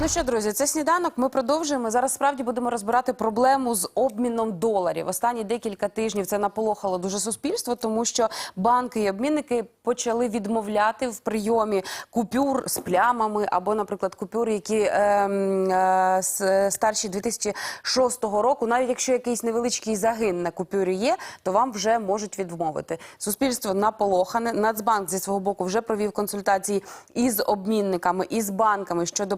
Ну що, друзі, це сніданок. Ми продовжуємо. Зараз справді будемо розбирати проблему з обміном доларів. Останні декілька тижнів це наполохало дуже суспільство, тому що банки і обмінники почали відмовляти в прийомі купюр з плямами або, наприклад, купюр, які ем, е, с- старші 2006 року. Навіть якщо якийсь невеличкий загин на купюрі є, то вам вже можуть відмовити. Суспільство наполохане. Нацбанк зі свого боку вже провів консультації із обмінниками, із банками щодо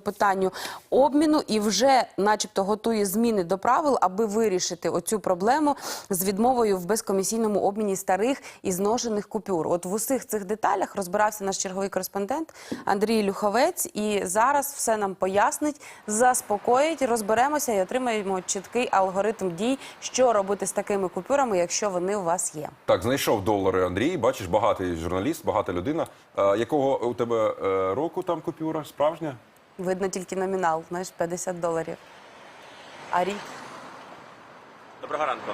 питанню обміну, і вже, начебто, готує зміни до правил, аби вирішити оцю проблему з відмовою в безкомісійному обміні старих і зношених купюр. От в усіх цих деталях розбирався наш черговий кореспондент Андрій Люховець, і зараз все нам пояснить, заспокоїть, розберемося і отримаємо чіткий алгоритм дій, що робити з такими купюрами, якщо вони у вас є. Так, знайшов долари Андрій. Бачиш, багатий журналіст, багата людина. Е, якого у тебе е, року там купюра? Справжня? Видно тільки номінал, знаєш, 50 доларів. А рік? Доброго ранку.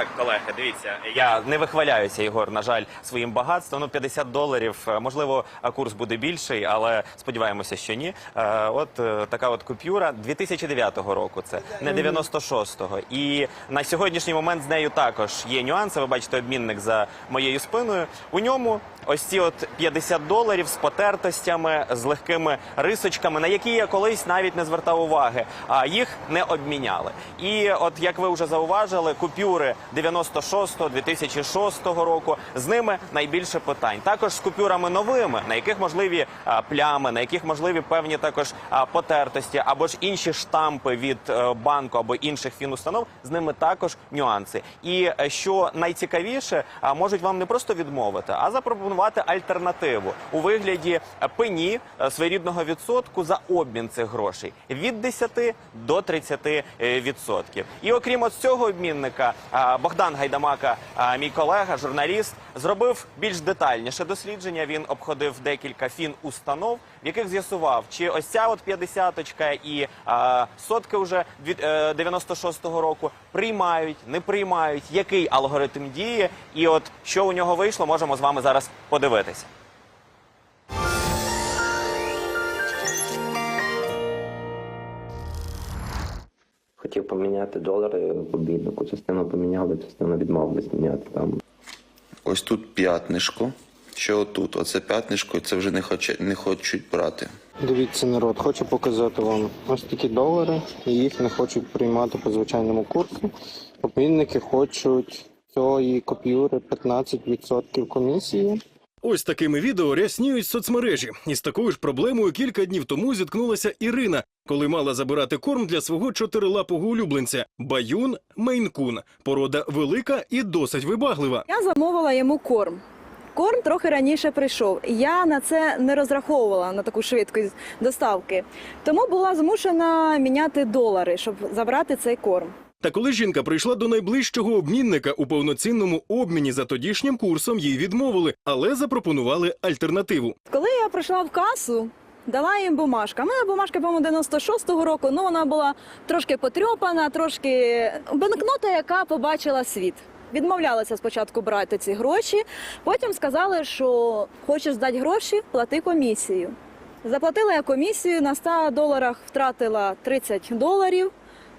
Так, колеги, дивіться, я не вихваляюся, Ігор, на жаль, своїм багатством. Ну, 50 доларів. е, Можливо, курс буде більший, але сподіваємося, що ні. Е, От е, така от купюра 2009 року. Це не 96-го. І на сьогоднішній момент з нею також є нюанси. Ви бачите обмінник за моєю спиною. У ньому ось ці от 50 доларів з потертостями, з легкими рисочками, на які я колись навіть не звертав уваги, а їх не обміняли. І от як ви вже зауважили, купюри 96-го, 2006 року з ними найбільше питань. Також з купюрами новими, на яких можливі а, плями, на яких можливі певні також а, потертості або ж інші штампи від е, банку або інших фінустанов. З ними також нюанси. І е, що найцікавіше, а, можуть вам не просто відмовити, а запропонувати альтернативу у вигляді е, пені е, своєрідного відсотку за обмін цих грошей від 10 до 30 е, відсотків. І окрім цього обмінника, Богдан Гайдамака, мій колега, журналіст, зробив більш детальніше дослідження. Він обходив декілька фін-установ, в яких з'ясував, чи ось ця от 50-очка і сотки вже від е, 96-го року приймають, не приймають, який алгоритм діє, і от що у нього вийшло, можемо з вами зараз подивитися. Хотів поміняти долари в обіднику, частину поміняли, частину відмовились міняти там. Ось тут п'ятнишко. Що отут? Оце п'ятнишко, це вже не хоче, не хочуть брати. Дивіться, народ, хочу показати вам ось такі долари, і їх не хочуть приймати по звичайному курсу. Обмінники хочуть цієї купюри 15% комісії. Ось такими відео рясніють соцмережі. Із такою ж проблемою кілька днів тому зіткнулася Ірина, коли мала забирати корм для свого чотирилапого улюбленця Баюн Мейнкун. Порода велика і досить вибаглива. Я замовила йому корм. Корм трохи раніше прийшов. Я на це не розраховувала на таку швидкість доставки. Тому була змушена міняти долари, щоб забрати цей корм. Та коли жінка прийшла до найближчого обмінника у повноцінному обміні за тодішнім курсом, їй відмовили, але запропонували альтернативу. Коли я прийшла в касу, дала їм бумажка. У мене бумажка, по-моєму, 96-го року, ну вона була трошки потрьопана, трошки банкнота, яка побачила світ. Відмовлялася спочатку брати ці гроші, потім сказали, що хочеш здати гроші, плати комісію. Заплатила я комісію, на 100 доларах втратила 30 доларів.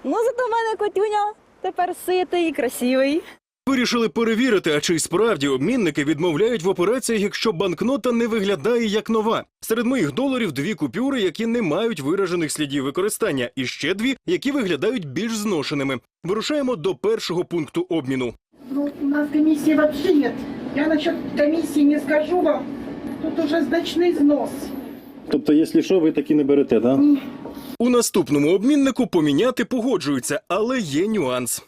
Ну, зато в мене котюня тепер ситий красивий. Вирішили перевірити, а чи справді обмінники відмовляють в операціях, якщо банкнота не виглядає як нова. Серед моїх доларів дві купюри, які не мають виражених слідів використання, і ще дві, які виглядають більш зношеними. Вирушаємо до першого пункту обміну. Ну, у нас комиссии вообще нет. Я насчет комиссии не скажу вам. Тут уже значный взнос. Тобто, якщо що, ви такі не берете, так? У наступному обміннику поміняти погоджуються, але є нюанс.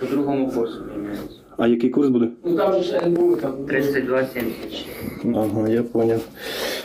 По другому курсу А який курс буде? Ну там же НБУ там 32,70. Ага, я поняв.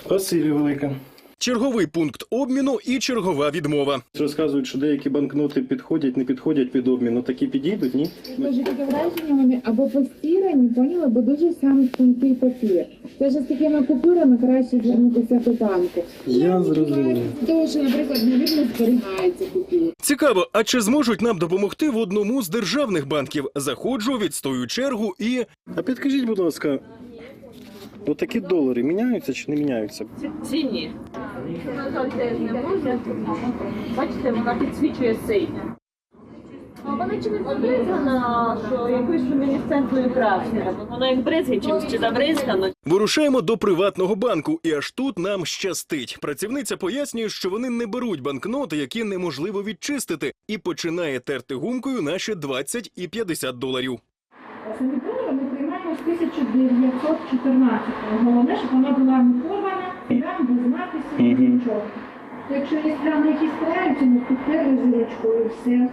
Спасибі велике. черговий пункт обміну і чергова відмова. Розказують, що деякі банкноти підходять, не підходять під обмін. Ну такі підійдуть, ні? Може таке враження вони або постірані, поняли, бо дуже сам тонкий папір. Це ж з такими купюрами краще звернутися до банку. Я зрозумів. Тому що, наприклад, невірно зберігається купюра. Цікаво, а чи зможуть нам допомогти в одному з державних банків? Заходжу, відстою чергу і А підкажіть, будь ласка, отакі долари міняються чи не міняються? Ці ні. Бачите, вона підсвічує синя. Вона чи не забризгана, що якоюсь люмінесцентною красною. Вона як бризгає чимось чи забризгано. вирушаємо до приватного банку. І аж тут нам щастить. Працівниця пояснює, що вони не беруть банкноти, які неможливо відчистити, і починає терти гумкою наші 20 і 50 доларів. Санітару ми приймаємо з 1914 Головне, щоб вона була анотована, прям без написів, нічого. Якщо є плями якісь стараються, ну підтерли зірочкою і все.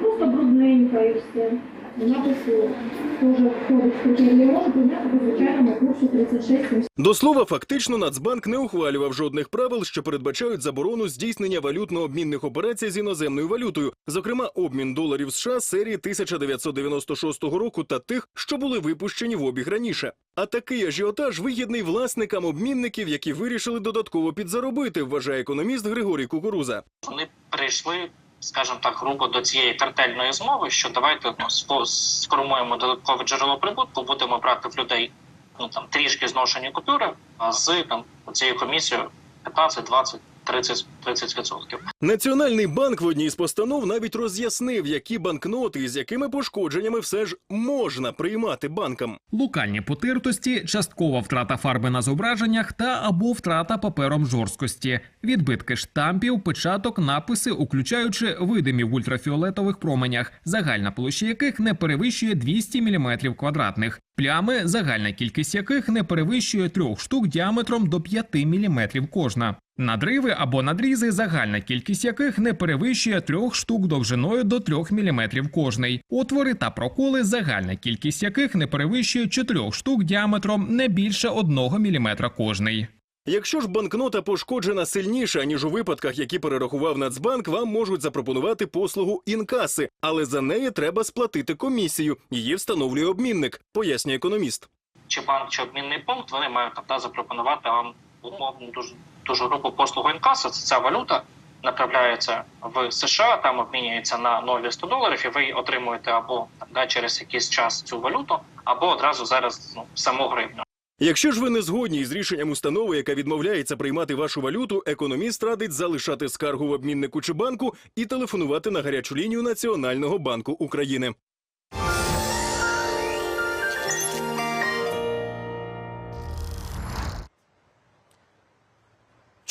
Просто брудненька і все. Напису теж входить в критерії. Я можу звичайному курсу 36 До слова, фактично Нацбанк не ухвалював жодних правил, що передбачають заборону здійснення валютно-обмінних операцій з іноземною валютою, зокрема обмін доларів США серії 1996 року та тих, що були випущені в обіг раніше. А такий ажіотаж вигідний власникам обмінників, які вирішили додатково підзаробити, вважає економіст Григорій Кукуруза. вони прийшли, скажімо так, грубо до цієї картельної змови, що давайте ну, сформуємо додаткове джерело прибутку, будемо брати в людей ну там трішки зношені купюри, а з там цією комісією 15, 20, 30, 30 відсотків. Національний банк в одній з постанов навіть роз'яснив, які банкноти і з якими пошкодженнями все ж можна приймати банкам. Локальні потертості, часткова втрата фарби на зображеннях та або втрата папером жорсткості, відбитки штампів, печаток, написи, включаючи видимі в ультрафіолетових променях, загальна площа яких не перевищує 200 мм квадратних, плями, загальна кількість яких не перевищує трьох штук діаметром до 5 мм кожна. Надриви або надрізи, загальна кількість яких не перевищує трьох штук довжиною до 3 мм кожний. Отвори та проколи, загальна кількість яких не перевищує чотирьох штук діаметром не більше 1 мм кожний. Якщо ж банкнота пошкоджена сильніше, ніж у випадках, які перерахував Нацбанк, вам можуть запропонувати послугу інкаси, але за неї треба сплатити комісію. Її встановлює обмінник, пояснює економіст. Чи банк, чи обмінний пункт, вони мають тобто, запропонувати вам умовну дуже дуже грубу послугу інкаса. Це ця валюта направляється в США, там обмінюється на нові 100 доларів, і ви отримуєте або да, через якийсь час цю валюту, або одразу зараз ну, саму гривню. Якщо ж ви не згодні із рішенням установи, яка відмовляється приймати вашу валюту, економіст радить залишати скаргу в обміннику чи банку і телефонувати на гарячу лінію Національного банку України.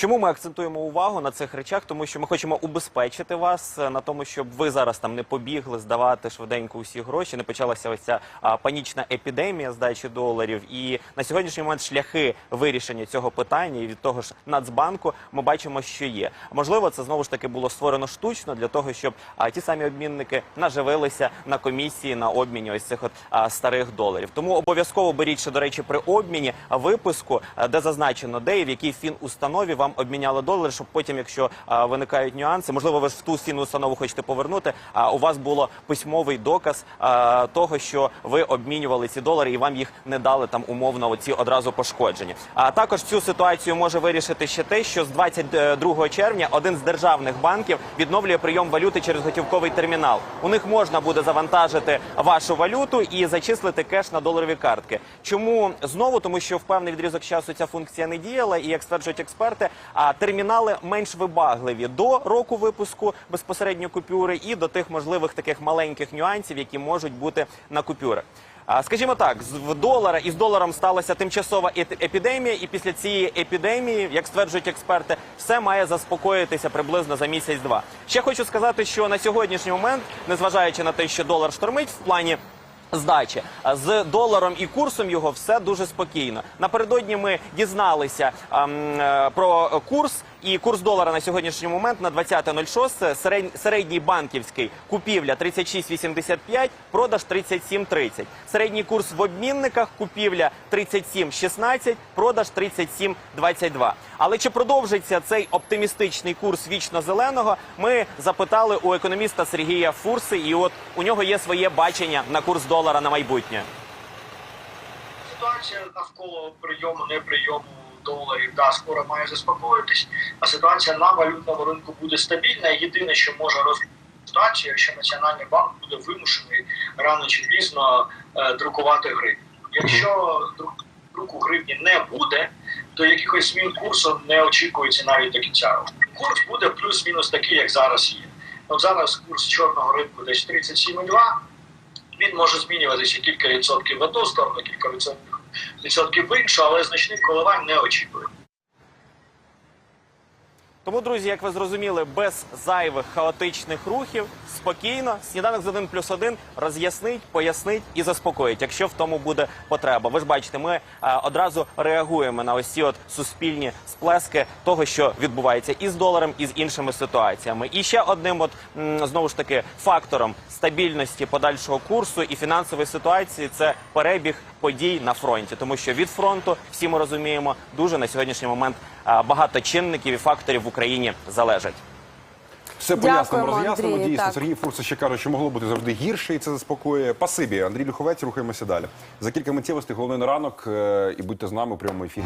Чому ми акцентуємо увагу на цих речах? Тому що ми хочемо убезпечити вас е, на тому, щоб ви зараз там не побігли здавати швиденько усі гроші, не почалася ось ця панічна епідемія здачі доларів. І на сьогоднішній момент шляхи вирішення цього питання і від того ж Нацбанку ми бачимо, що є. Можливо, це знову ж таки було створено штучно для того, щоб ті самі обмінники наживилися на комісії на обміні ось цих от старих доларів. Тому обов'язково беріть ще, до речі, при обміні виписку, де зазначено, де і в якій фінустанові вам обміняли долари, щоб потім, якщо виникають нюанси, можливо, ви ж в ту фінустанову хочете повернути. А у вас було письмовий доказ того, що ви обмінювали ці долари і вам їх не дали там умовно оці одразу пошкоджені. А також цю ситуацію може вирішити ще те, що з 22 червня один з державних банків відновлює прийом валюти через готівковий термінал. У них можна буде завантажити вашу валюту і зачислити кеш на доларові картки. Чому знову? Тому що в певний відрізок часу ця функція не діяла, і як стверджують експерти, а термінали менш вибагливі до року випуску безпосередньо купюри і до тих можливих таких маленьких нюансів, які можуть бути на купюрах. Скажімо так, з долара і з доларом сталася тимчасова епідемія, і після цієї епідемії, як стверджують експерти, все має заспокоїтися приблизно за місяць-два. Ще хочу сказати, що на сьогоднішній момент, незважаючи на те, що долар штормить в плані здачі з доларом і курсом його все дуже спокійно. Напередодні ми дізналися ем, е, про курс І курс долара на сьогоднішній момент на 20.06 середній, банківський купівля 36,85, продаж 37,30. Середній курс в обмінниках купівля 37,16, продаж 37,22. Але чи продовжиться цей оптимістичний курс вічно зеленого? Ми запитали у економіста Сергія Фурси, і от у нього є своє бачення на курс долара на майбутнє. Ситуація навколо прийому, неприйому доларів да, скоро має заспокоїтись, а ситуація на валютному ринку буде стабільна. Єдине, що може розвитку ситуацію, якщо Національний банк буде вимушений рано чи пізно е, друкувати гривню. Якщо друк- друку гривні не буде, то якихось змін курсу не очікується навіть до кінця року. Курс буде плюс-мінус такий, як зараз є. От зараз курс чорного ринку десь 37,2, він може змінюватися кілька відсотків в одну сторону, кілька відсотків, відсотків в іншу, але значних коливань не очікує. Тому, друзі, як ви зрозуміли, без зайвих хаотичних рухів, спокійно, сніданок з 1 плюс 1 роз'яснить, пояснить і заспокоїть, якщо в тому буде потреба. Ви ж бачите, ми е, одразу реагуємо на ось ці от суспільні сплески того, що відбувається і з доларом, і з іншими ситуаціями. І ще одним, от знову ж таки, фактором стабільності подальшого курсу і фінансової ситуації це перебіг подій на фронті, тому що від фронту всі ми розуміємо дуже на сьогоднішній момент багато чинників і факторів в Україні залежать. Все пояснимо, роз'яснимо. Дійсно, так. Сергій Фурса ще каже, що могло бути завжди гірше, і це заспокоює. Пасибі, Андрій Люховець, рухаємося далі. За кілька миттєвостей головний на ранок. е, І будьте з нами у прямому ефірі.